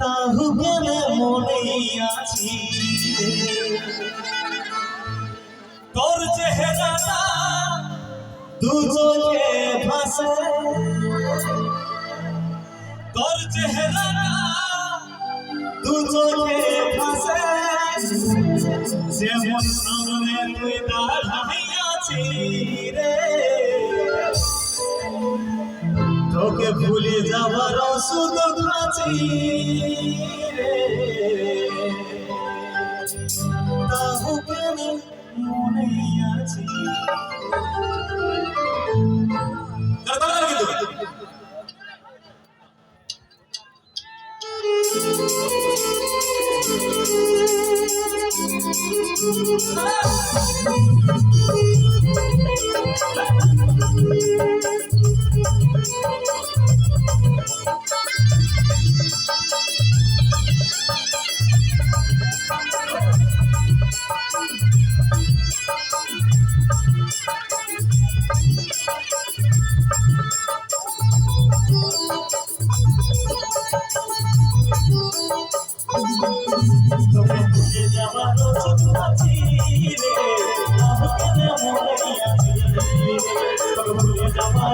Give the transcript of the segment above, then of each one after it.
তাহু গেলে মনে আছি। তোর চেহারাটা দু চোখে ভাসে। তোর চেহারাটা দু চোখে ভাসে। যেমন সামনে তুই দাঁড়াইয়াছি রে। তোকে ভুলে যাবার তাহু কেন মনে আছি। তোকে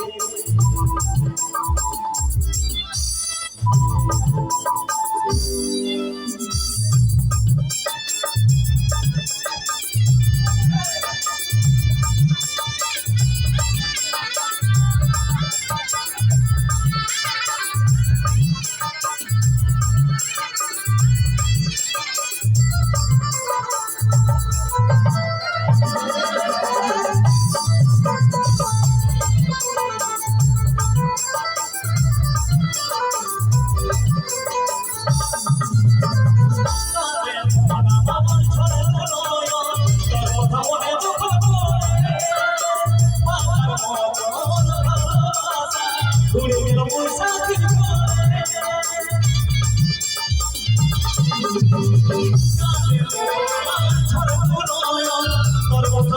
Thank you.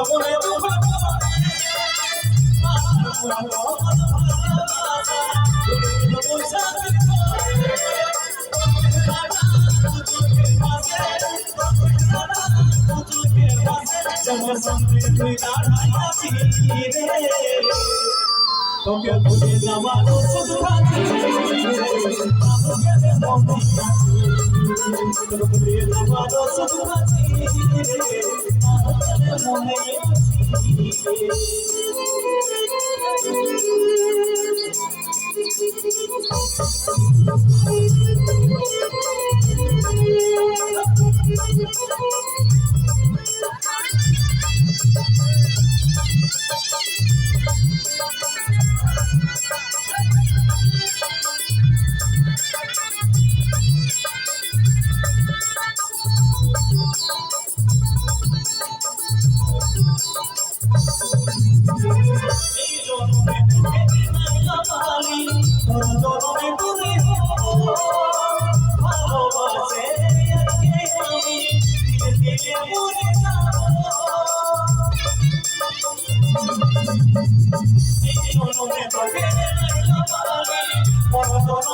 ভুলে যাবার তোকে ভুলে যাবার ওষুধ খাচ্ছি তোকে ভুলে যাবার ওষুধ খাচ্ছি মনে এই জন্মে তোকে না পারি তোর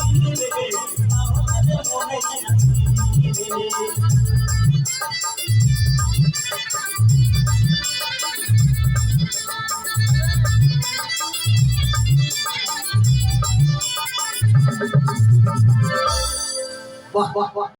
যাবার ওষুধ খাচ্ছি রে আমাকে মনে আছি ভুলে যাবার ওষুধ খাচ্ছি রে আমাকে মনে আছি ভুলে যাবার ওষুধ খাচ্ছি রে আমাকে মনে আছি ভুলে যাবার ওষুধ খাচ্ছি রে তাও কেন মনে আছি রে বাহ বাহ বাহ